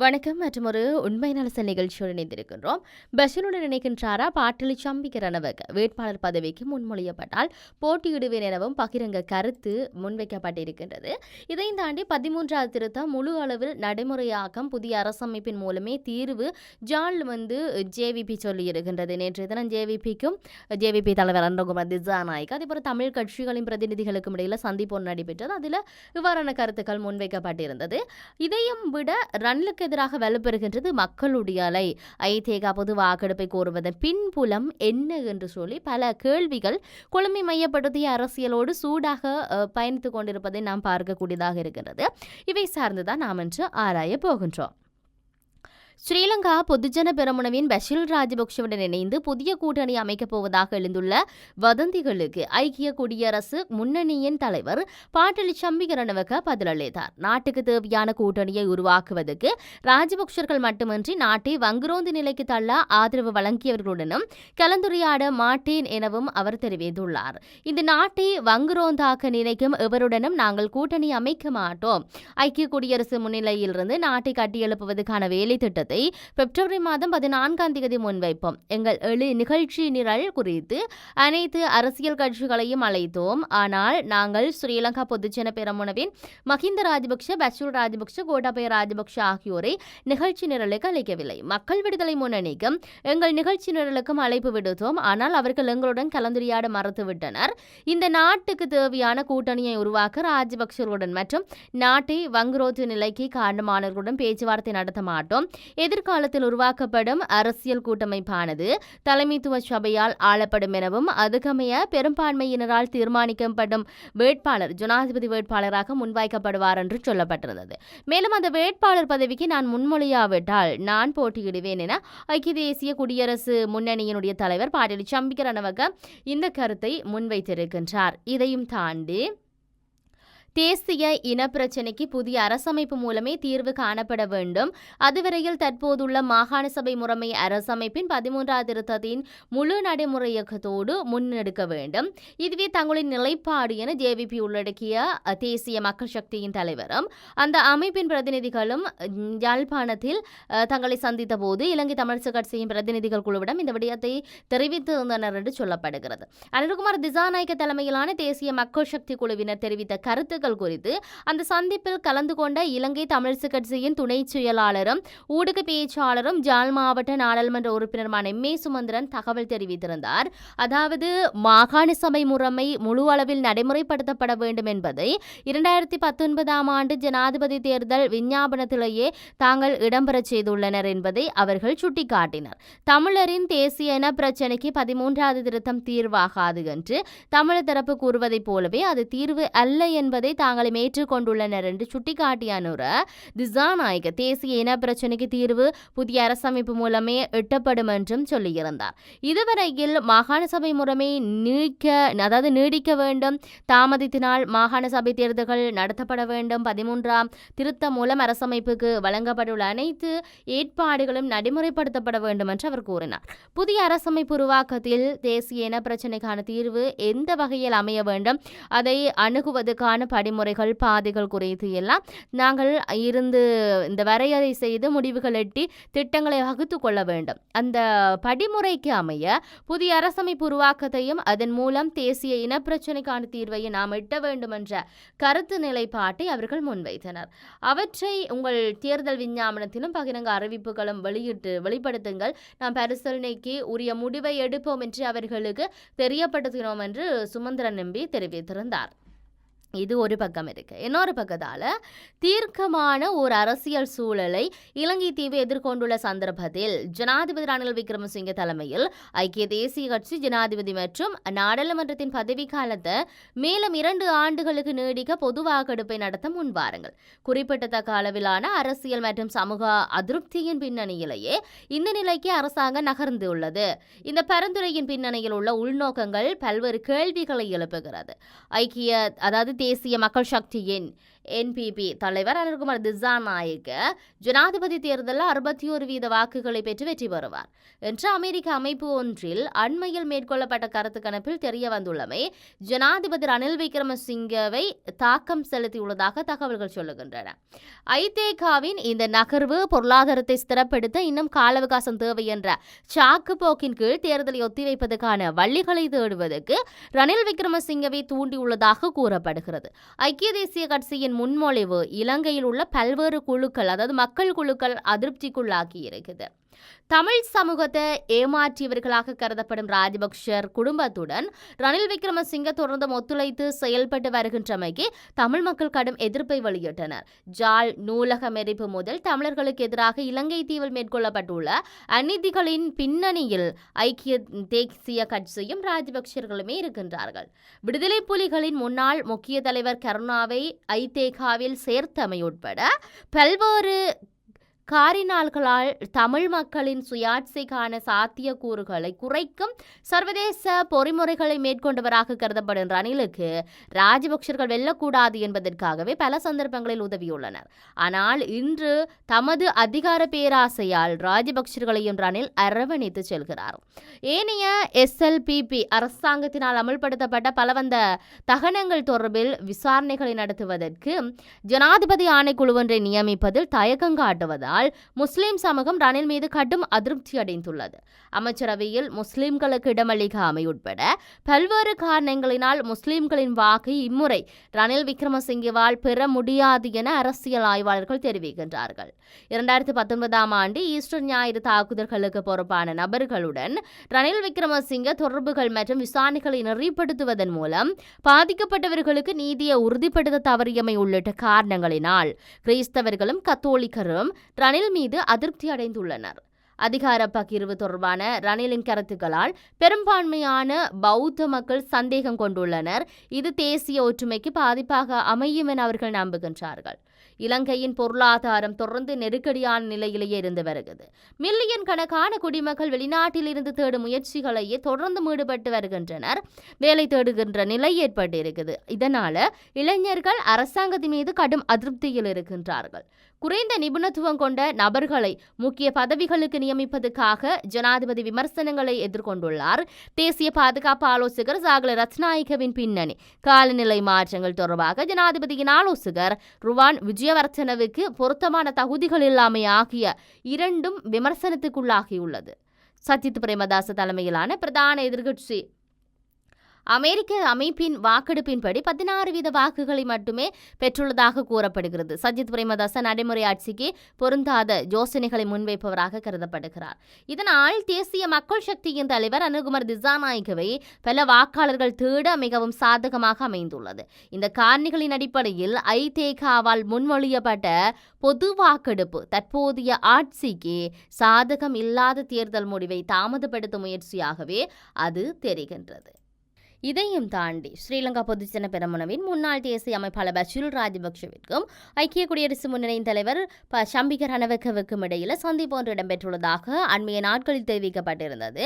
வணக்கம் மற்றும் ஒரு உண்மை நலச நிகழ்ச்சியோடு இணைந்திருக்கின்றோம். பஷீருடன் இணைக்கின்றாரா பாட்டலி சம்பிக்க ரணவக வேட்பாளர் பதவிக்கு முன்மொழியப்பட்டால் போட்டியிடுவேன் எனவும் பகிரங்க கருத்து முன்வைக்கப்பட்டிருக்கின்றது. இதையும் தாண்டி பதிமூன்றாவது திருத்தம் முழு அளவில் நடைமுறையாக்கம் புதிய அரசமைப்பின் மூலமே தீர்வு ஜால் வந்து ஜேவிபி சொல்லியிருக்கின்றது. நேற்று தினம் ஜேவிபிக்கும் ஜேவிபி தலைவர் அன்றகுமார் திசாநாயக் அதேபோல் தமிழ் கட்சிகளின் பிரதிநிதிகளுக்கும் இடையில் சந்திப்பு நடைபெற்றது. அதில் இவ்வாறான கருத்துக்கள் முன்வைக்கப்பட்டிருந்தது. இதையும் விட ரன்லுக்கு எதிராக வலுப்பெறுகின்றது மக்களுடைய அலை. ஐதேகா பொது வாக்கெடுப்பை கோருவதன் பின்புலம் என்ன என்று சொல்லி பல கேள்விகள் கொழும்பை மையப்படுத்திய அரசியலோடு சூடாக பயணித்துக் கொண்டிருப்பதை நாம் பார்க்கக்கூடியதாக இருக்கின்றது இவை சார்ந்துதான் நாம் இன்று ஆராய போகின்றோம். ஸ்ரீலங்கா பொதுஜன பெரமுனவின் பஷில் ராஜபக்ஷவுடன் இணைந்து புதிய கூட்டணி அமைக்கப் போவதாக எழுந்துள்ள வதந்திகளுக்கு ஐக்கிய குடியரசு முன்னணியின் தலைவர் பாட்டலி சம்பிகரணவக பதிலளித்தார். நாட்டுக்கு தேவையான கூட்டணியை உருவாக்குவதற்கு ராஜபக்ஷர்கள் மட்டுமின்றி நாட்டை வங்குரோந்து நிலைக்கு தள்ள ஆதரவு வழங்கியவர்களுடனும் கலந்துரையாட மாட்டேன் எனவும் அவர் தெரிவித்துள்ளார். இந்த நாட்டை வங்குரோந்தாக்க நினைக்கும் எவருடனும் நாங்கள் கூட்டணி அமைக்க மாட்டோம். ஐக்கிய குடியரசு முன்னிலையிலிருந்து நாட்டை கட்டியெழுப்புவதற்கான வேலை திட்டத்தை பிப்ரவரி மாதம் பதினான்காம் தேதி முன்வைப்போம். எங்கள் எழு நிகழ்ச்சி நிரல் குறித்து அனைத்து அரசியல் கட்சிகளையும் அழைத்தோம். ஆனால் நாங்கள் ஸ்ரீலங்கா பொதுஜன பெரமுனவின் மஹிந்த ராஜபக்ஷ பஷூர் ராஜபக்ஷ கோட்டாபய ராஜபக்ஷ ஆகியோரை நிகழ்ச்சி நிரலுக்கு அழைக்கவில்லை. மக்கள் விடுதலை முன்னணிக்கும் எங்கள் நிகழ்ச்சி நிரலுக்கும் அழைப்பு விடுத்தோம். ஆனால் அவர்கள் எங்களுடன் கலந்துரையாட மறுத்துவிட்டனர் இந்த நாட்டுக்கு தேவையான கூட்டணியை உருவாக்க ராஜபக்ஷர்களுடன் மற்றும் நாட்டை வங்குரோத்து நிலைக்கு காரணமானவர்களுடன் பேச்சுவார்த்தை நடத்த மாட்டோம். எதிர்காலத்தில் உருவாக்கப்படும் அரசியல் கூட்டமைப்பானது தலைமைத்துவ சபையால் ஆளப்படும் எனவும் அதுக்கமைய பெரும்பான்மையினரால் தீர்மானிக்கப்படும் வேட்பாளர் ஜனாதிபதி வேட்பாளராக முன்வைக்கப்படுவார் என்று சொல்லப்பட்டிருந்தது. மேலும் அந்த வேட்பாளர் பதவிக்கு நான் முன்மொழியாவிட்டால் நான் போட்டியிடுவேன் என ஐக்கிய தேசிய குடியரசு முன்னணியினுடைய தலைவர் பாட்டில் சம்பிக்க இந்த கருத்தை முன்வைத்திருக்கின்றார். இதையும் தாண்டி தேசிய இனப்பிரச்சினைக்கு புதிய அரசமைப்பு மூலமே தீர்வு காணப்பட வேண்டும். அதுவரையில் தற்போதுள்ள மாகாண சபை முறைமை அரசமைப்பின் பதிமூன்றாவது திருத்தத்தின் முழு நடைமுறையக்கத்தோடு முன்னெடுக்க வேண்டும். இதுவே தங்களின் நிலைப்பாடு என ஜேவிபி உள்ளடக்கிய தேசிய மக்கள் சக்தியின் தலைவரும் அந்த அமைப்பின் பிரதிநிதிகளும் யாழ்ப்பாணத்தில் தங்களை சந்தித்த போது இலங்கை தமிழரசு கட்சியின் பிரதிநிதிகள் குழுவிடம் இந்த விடயத்தை தெரிவித்திருந்தனர் என்று சொல்லப்படுகிறது. அனில்குமார் திசாநாயக்க தலைமையிலான தேசிய மக்கள் சக்தி குழுவினர் தெரிவித்த கருத்து கருத்துக்கள் குறித்து அந்த சந்திப்பில் கலந்து கொண்ட இலங்கை தமிழரசு கட்சியின் துணை செயலாளரும் ஊடக பேச்சாளரும் ஜாழ் மாவட்ட நாடாளுமன்ற உறுப்பினருமான எம் ஏ சுமந்திரன் தகவல் தெரிவித்திருந்தார். அதாவது மாகாண சபை முறைமை முழு அளவில் நடைமுறைப்படுத்தப்பட வேண்டும் என்பதை இரண்டாயிரத்தி பத்தொன்பதாம் ஆண்டு ஜனாதிபதி தேர்தல் விஞ்ஞாபனத்திலேயே தாங்கள் இடம்பெறச் செய்துள்ளனர் என்பதை அவர்கள் சுட்டிக்காட்டினர். தமிழரின் தேசிய இன பிரச்சினைக்கு பதிமூன்றாவது திருத்தம் தீர்வாகாது என்று தமிழர் தரப்பு கூறுவதைப் போலவே அது தீர்வு அல்ல என்பதை தாங்களும் ஏற்றுக்கொண்டுள்ளனர் என்று சுட்டிக்காட்டிய அனுர திசாநாயக தேசிய இன பிரச்சினைக்கு தீர்வு புதிய அரசமைப்பு மூலமே எட்டப்படும் என்றும் சொல்லியிருந்தார். இதுவரையில் மாகாண சபை முறைமை நீக்க அதாவது நீடிக்க வேண்டும். தாமதித்தினால் மாகாண சபை தேர்தல்கள் நடத்தப்பட வேண்டும். பதிமூன்றாம் திருத்த மூலம் அரசமைப்புக்கு வழங்கப்பட்டுள்ள அனைத்து ஏற்பாடுகளும் நடைமுறைப்படுத்தப்பட வேண்டும் என்று அவர் கூறினார். புதிய அரசமைப்பு உருவாக்கத்தில் தேசிய இன பிரச்சினைக்கான தீர்வு எந்த வகையில் அமைய வேண்டும் அதை அணுகுவதற்கான படிமுறைகள் பாதைகள் குறித்து எல்லாம் நாங்கள் இருந்து இந்த வரையறை செய்து முடிவுகள் எட்டி திட்டங்களை வகுத்து கொள்ள வேண்டும். அந்த படிமுறைக்கு அமைய புதிய அரசமைப்பு உருவாக்கத்தையும் அதன் மூலம் தேசிய இனப்பிரச்சினைக்கான தீர்வையும் நாம் எட்ட வேண்டும் என்ற கருத்து நிலைப்பாட்டை அவர்கள் முன்வைத்தனர். அவற்றை உங்கள் தேர்தல் விஞ்ஞாபனத்திலும் பகிரங்க அறிவிப்புகளும் வெளியிட்டு வெளிப்படுத்துங்கள். நாம் பரிசீலனைக்கு உரிய முடிவை எடுப்போம் என்று அவர்களுக்கு தெரியப்படுத்தினோம் என்று சுமந்திரன் நம்பி தெரிவித்திருந்தார். இது ஒரு பக்கம் இருக்கு. இன்னொரு பக்கத்தால் தீர்க்கமான ஒரு அரசியல் சூழலை இலங்கை தீவு எதிர்கொண்டுள்ள சந்தர்ப்பத்தில் ஜனாதிபதி ரணில் விக்ரமசிங்க தலைமையில் ஐக்கிய தேசிய கட்சி ஜனாதிபதி மற்றும் நாடாளுமன்றத்தின் பதவிக்காலத்தை மேலும் இரண்டு ஆண்டுகளுக்கு நீடிக்க பொது வாக்கெடுப்பை நடத்த முன்வாருங்கள் குறிப்பிடத்தக்க அளவிலான அரசியல் மற்றும் சமூக அதிருப்தியின் பின்னணியிலேயே இந்த நிலைக்கு அரசாங்கம் நகர்ந்துள்ளது. இந்த பரிந்துரையின் பின்னணியில் உள்ள உள்நோக்கங்கள் பல்வேறு கேள்விகளை எழுப்புகிறது. ஐக்கிய அதாவது தேசிய மக்கள் சக்தியின் என்பிபி தலைவர் அனில்குமார் திசாநாயக்க ஜனாதிபதி தேர்தலில் அறுபத்தி ஒரு வீத வாக்குகளை பெற்று வெற்றி பெறுவார். என்று அமெரிக்க அமைப்பு ஒன்றில் அண்மையில் மேற்கொள்ளப்பட்ட கருத்து கணிப்பில் தெரிய வந்துள்ளமை ஜனாதிபதி ரணில் விக்ரமசிங்கவை தாக்கம் செலுத்தியுள்ளதாக தகவல்கள் சொல்லுகின்றன. ஐதேகாவின் இந்த நகர்வு பொருளாதாரத்தை ஸ்திரப்படுத்த இன்னும் கால அவகாசம் தேவை என்ற சாக்கு போக்கின் கீழ் தேர்தலை ஒத்திவைப்பதற்கான வழிகளை தேடுவதற்கு ரணில் விக்ரமசிங்கவை தூண்டியுள்ளதாக கூறப்படுகிறது. ஐக்கிய தேசிய கட்சியின் முன்மொழிவு. இலங்கையில் உள்ள பல்வேறு குழுக்கள் அதாவது மக்கள் குழுக்கள் அதிருப்திக்குள்ளாக்கி இருக்குது. தமிழ் சமூகத்தை ஏமாற்றியவர்களாக கருதப்படும் ராஜபக்ஷர் குடும்பத்துடன் ரணில் விக்ரமசிங்க தொடர்ந்து ஒத்துழைத்து செயல்பட்டு வருகின்றமைக்கு தமிழ் மக்கள் கடும் எதிர்ப்பை வெளியிட்டனர். ஜால் நூலக மெரிப்பு முதல் தமிழர்களுக்கு எதிராக இலங்கை தீவில் மேற்கொள்ளப்பட்டுள்ள அநீதிகளின் பின்னணியில் ஐக்கிய தேசிய கட்சியும் ராஜபக்சர்களுமே இருக்கின்றார்கள். விடுதலை புலிகளின் முன்னாள் முக்கிய தலைவர் கருணாவை ஐதேகாவில் சேர்த்தமை உட்பட பல்வேறு காரினால்களால் தமிழ் மக்களின் சுயாட்சிக்கான சாத்தியக்கூறுகளை குறைக்கும் சர்வதேச பொறிமுறைகளை மேற்கொண்டவராக கருதப்படும் ரணிலுக்கு ராஜபக்சர்கள் வெல்லக்கூடாது என்பதற்காகவே பல சந்தர்ப்பங்களில் உதவியுள்ளனர். ஆனால் இன்று தமது அதிகார பேராசையால் ராஜபக்சர்களையும் ரணில் அரவணைத்து செல்கிறார். ஏனைய எஸ்எல்பிபி அரசாங்கத்தினால் அமல்படுத்தப்பட்ட பலவந்த தகனங்கள் தொடர்பில் விசாரணைகளை நடத்துவதற்கு ஜனாதிபதி ஆணைக்குழு ஒன்றை நியமிப்பதில் தயக்கம் காட்டுவதால் முஸ்லிம் சமூகம் ரணில் மீது கடும் அதிருப்தி அடைந்துள்ளது. அமைச்சரவையில் முஸ்லிம்களுக்கு இடமளிக்காமை உட்பட பல்வேறு காரணங்களினால் முஸ்லிம்களின் வாக்கை இம்முறை ரணில் விக்ரமசிங்கவால் பெற முடியாது என அரசியல் ஆய்வாளர்கள் தெரிவிக்கின்றார்கள். இரண்டாயிரத்தி பத்தொன்பதாம் ஆண்டு ஈஸ்டர் ஞாயிறு தாக்குதல்களுக்கு பொறுப்பான நபர்களுடன் ரணில் விக்ரமசிங்க தொடர்புகள் மற்றும் விசாரணைகளை நெறிப்படுத்துவதன் மூலம் பாதிக்கப்பட்டவர்களுக்கு நீதியை உறுதிப்படுத்த தவறியமை உள்ளிட்ட காரணங்களினால் கிறிஸ்தவர்களும் கத்தோலிக்கரும் ரணில் மீது அதிருப்தி அடைந்துள்ளனர். அதிகார பகிர்வு தொடர்பான ரணிலின் கருத்துக்களால் பெரும்பான்மையான பௌத்த மக்கள் சந்தேகம் கொண்டுள்ளனர். இது தேசிய ஒற்றுமைக்கு பாதிப்பாக அமையும் என அவர்கள் நம்புகின்றார்கள். இலங்கையின் பொருளாதாரம் தொடர்ந்து நெருக்கடியான நிலையிலேயே இருந்து வருகிறது. மில்லியன் கணக்கான குடிமக்கள் வெளிநாட்டில் இருந்து தேடும் முயற்சிகளையே தொடர்ந்து ஈடுபட்டு வருகின்றனர். வேலை தேடுகின்ற நிலை ஏற்பட்டு இருக்குது இதனால இளைஞர்கள் அரசாங்கத்தின் மீது கடும் அதிருப்தியில் இருக்கின்றார்கள். குறைந்த நிபுணத்துவம் கொண்ட நபர்களை முக்கிய பதவிகளுக்கு நியமிப்பதற்காக ஜனாதிபதி விமர்சனங்களை எதிர்கொண்டுள்ளார். தேசிய பாதுகாப்பு ஆலோசகர் சாகல ரத்நாயகவின் பின்னணி. காலநிலை மாற்றங்கள் தொடர்பாக ஜனாதிபதியின் ஆலோசகர் ருவான் விஜயவர்த்தனவுக்கு பொருத்தமான தகுதிகள் இல்லாமை ஆகிய இரண்டும் விமர்சனத்துக்குள்ளாகியுள்ளது. சஜித் பிரேமதாச தலைமையிலான பிரதான எதிர்க்கட்சி அமெரிக்க அமைப்பின் வாக்கெடுப்பின்படி பதினாறு வீத வாக்குகளை மட்டுமே பெற்றுள்ளதாக கூறப்படுகிறது. சஜித் பிரேமதாச நடைமுறை ஆட்சிக்கு பொருந்தாத யோசனைகளை முன்வைப்பவராக கருதப்படுகிறார். இதனால் தேசிய மக்கள் சக்தியின் தலைவர் அனுகுமார் திசாநாயகவை பல வாக்காளர்கள் தேட மிகவும் சாதகமாக அமைந்துள்ளது. இந்த காரணிகளின் அடிப்படையில் ஐதேகாவால் முன்மொழியப்பட்ட பொது வாக்கெடுப்பு தற்போதைய ஆட்சிக்கு சாதகம் இல்லாத தேர்தல் முடிவை தாமதப்படுத்தும் முயற்சியாகவே அது தெரிகின்றது. இதையும் தாண்டி ஸ்ரீலங்கா பொதுஜன பெருமனவின் முன்னாள் தேசிய அமைப்பாளர் பஷீல் ராஜபக்ஷவிற்கும் ஐக்கிய குடியரசு முன்னணியின் தலைவர் ப சம்பிக ரணவக்கவுக்கும் இடையில் சந்திப்பு ஒன்று இடம்பெற்றுள்ளதாக அண்மைய நாட்களில் தெரிவிக்கப்பட்டிருந்தது.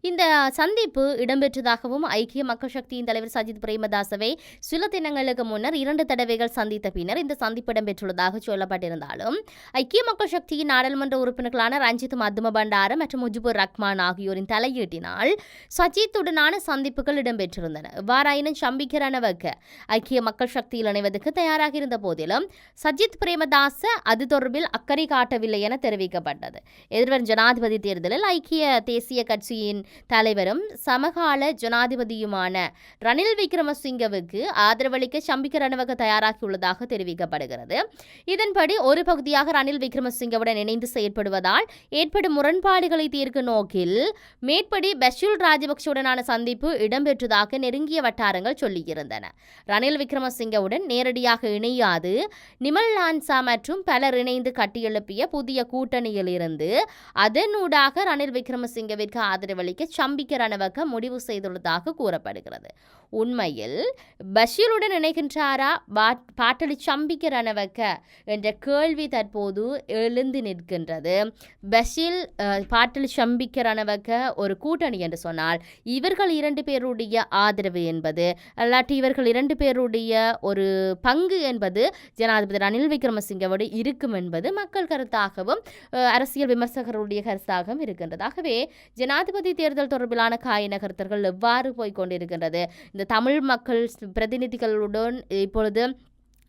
இந்த சந்திப்பு இடம்பெற்றதாகவும் ஐக்கிய மக்கள் சக்தியின் தலைவர் சஜித் பிரேமதாசவை சில தினங்களுக்கு முன்னர் இரண்டு தடவைகள் சந்தித்த பின்னர் இந்த சந்திப்பு இடம்பெற்றுள்ளதாக சொல்லப்பட்டிருந்தாலும் ஐக்கிய மக்கள் சக்தியின் நாடாளுமன்ற உறுப்பினர்களான ரஞ்சித் மத்தும பண்டார மற்றும் முஜிபுர் ரஹ்மான் ஆகியோரின் தலையீட்டினால் சஜித்துடனான சந்திப்புகள் இடம்பெற்று பெற்றிருந்தன இவ்வாறாயினும் சம்பிக்க ரணவக்க ஐக்கிய மக்கள் சக்தியில் இணைவதற்கு தயாராக இருந்த போதிலும் சஜித் பிரேமதாச அது தொடர்பில் அக்கறை காட்டவில்லை என தெரிவிக்கப்பட்டது. எதிர்வரும் ஜனாதிபதி தேர்தலில் ஐக்கிய தேசிய கட்சியின் தலைவரும் சமகால ஜனாதிபதியுமான ரணில் விக்ரமசிங்கவுக்கு ஆதரவளிக்க சம்பிக்க ரணவக தயாராகியுள்ளதாக தெரிவிக்கப்படுகிறது. இதன்படி ஒரு பகுதியாக ரணில் விக்ரமசிங்கவுடன் இணைந்து செயற்படுவதால் ஏற்படும் முரண்பாடுகளை தீர்க்கும் நோக்கில் மேற்படி பஷீல் ராஜபக்சவுடனான சந்திப்பு இடம்பெற்றதாக இருப்பதாக நெருங்கிய வட்டாரங்கள் சொல்லியிருந்தன. ரணில் விக்ரமசிங்கவுடன் நேரடியாக இணையாது நிமல் லான்சா மற்றும் பலர் இணைந்து கட்டியெழுப்பிய புதிய கூட்டணியில் இருந்து அதனூடாக ரணில் விக்ரமசிங்கவிற்கு ஆதரவளிக்க சம்பிக்க ரணவக்க முடிவு செய்துள்ளதாக கூறப்படுகிறது. உண்மையில் பஷீருடன் இணைகின்றாரா? பாட்டலி சம்பிக்க ரணவக்க என்ற கேள்வி தற்போது எழுந்து நிற்கின்றது. பஷீல் பாட்டலி சம்பிக்க ரணவக்க ஒரு கூட்டணி என்று சொன்னால் இவர்கள் இரண்டு பேருடைய ஆதரவு என்பது. அல்லாட்டி இவர்கள் இரண்டு பேருடைய ஒரு பங்கு என்பது ஜனாதிபதி ரணில் விக்ரமசிங்கவோடு இருக்கும் என்பது மக்கள் கருத்தாகவும் அரசியல் விமர்சகருடைய கருத்தாகவும் இருக்கின்றது. ஆகவே ஜனாதிபதி தேர்தல் தொடர்பிலான காய நகர்த்தர்கள் எவ்வாறு போய்கொண்டிருக்கின்றது இந்த தமிழ் மக்கள் பிரதிநிதிகளுடன் இப்பொழுது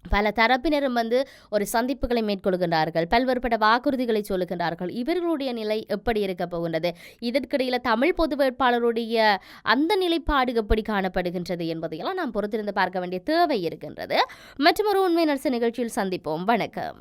பல தரப்பினரும் வந்து ஒரு சந்திப்புகளை மேற்கொள்கின்றார்கள். பல்வேறுபட்ட வாக்குறுதிகளை சொல்லுகின்றார்கள். இவர்களுடைய நிலை எப்படி இருக்க போகின்றது? இதற்கிடையில் தமிழ் பொது வேட்பாளருடைய அந்த நிலைப்பாடு எப்படி காணப்படுகின்றது என்பதையெல்லாம் நாம் பொறுத்திருந்து பார்க்க வேண்டிய தேவை இருக்கின்றது. மற்றும் ஒரு உண்மை நர்ச நிகழ்ச்சியில் சந்திப்போம். வணக்கம்.